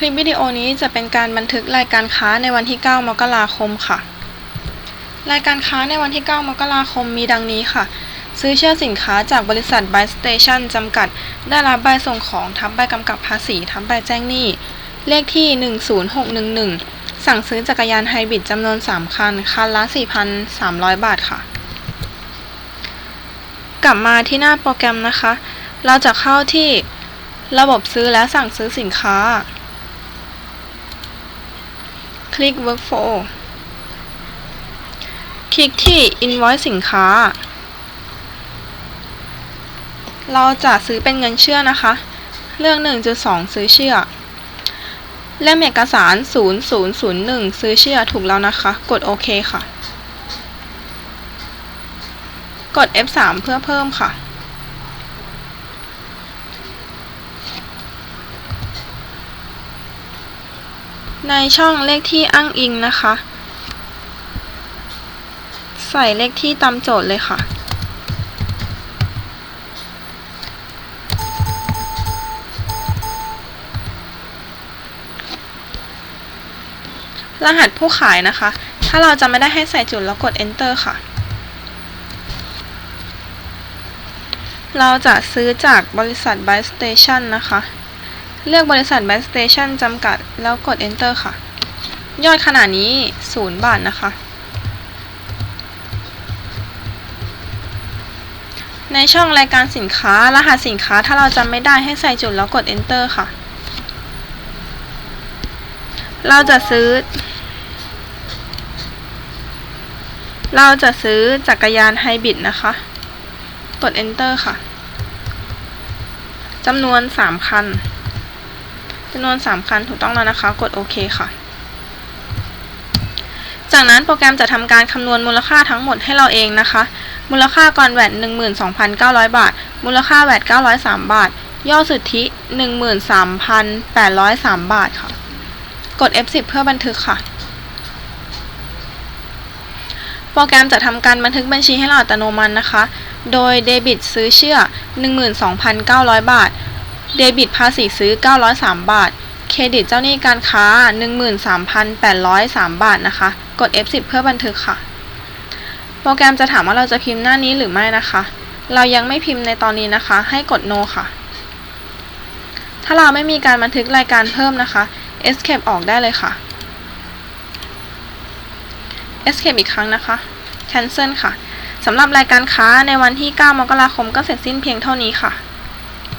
คลิปวิดีโอนี้จะเป็นการบันทึกรายการค้าในวันที่ 9 มกราคมค่ะ รายการค้าในวันที่ 9 มกราคมมีดังนี้ค่ะ ซื้อเชื่อสินค้าจากบริษัท Buy Station จำกัด ได้รับใบส่งของทับใบกำกับภาษีทับใบแจ้งหนี้ เลขที่ 10611 สั่งซื้อจักรยานไฮบริดจำนวน 3 คัน คันละ 4,300 บาทค่ะ กลับมาที่หน้าโปรแกรมนะคะ เราจะเข้าที่ระบบซื้อและสั่งซื้อสินค้า คลิก Workflow คลิกที่ Invoice สินค้า เราจะซื้อเป็นเงินเชื่อนะคะเลือก1.2 ซื้อเชื่อ เล่มเอกสาร 0001 ซื้อเชื่อถูกแล้วนะคะ กดโอเคค่ะ กด F3 เพื่อเพิ่มค่ะ ในช่องเลขที่อ้างอิงนะคะ ใส่เลขที่ตามโจทย์เลยค่ะ รหัสผู้ขายนะคะ ถ้าเราจะไม่ได้ให้ใส่จุดแล้วกด enter ค่ะ เราจะซื้อจากบริษัท Buy Station นะคะ เลือกบริษัท Buy Station จำกัด แล้วกด enter ค่ะ ยอดขนาดนี้ 0 บาทนะคะ ในช่องรายการสินค้ารหัสสินค้าถ้าเราจำไม่ได้ให้ใส่จุดแล้วกด enter ค่ะ เราจะซื้อ เราจะซื้อจักรยานไฮบริดนะคะ กด enter ค่ะจำนวน 3 คัน จำนวน 3 คันถูกต้องแล้วนะคะ กดโอเคค่ะ จากนั้นโปรแกรมจะทำการคำนวณมูลค่าทั้งหมดให้เราเองนะคะ มูลค่าก่อนแวด12,900 บาท มูลค่าแวด903 บาทยอดสุทธิ 13,803 บาทค่ะ กด F10 เพื่อบันทึกค่ะโปรแกรมจะทำการบันทึกบัญชีให้เราอัตโนมัตินะคะ โดยเดบิตซื้อเชื่อ 12,900 บาท เดบิตภาษีซื้อ 903 บาท เครดิตเจ้าหนี้การค้า 13,803 บาทนะคะ กด F10 เพื่อบันทึกค่ะ โปรแกรมจะถามว่าเราจะพิมพ์หน้านี้หรือไม่นะคะ เรายังไม่พิมพ์ในตอนนี้นะคะ ให้กด no ค่ะ ถ้าเราไม่มีการบันทึกรายการเพิ่มนะคะ escape ออกได้เลยค่ะ escape อีกครั้งนะคะ cancel ค่ะสำหรับรายการค้าในวันที่ 9 มกราคมก็เสร็จสิ้นเพียงเท่านี้ค่ะ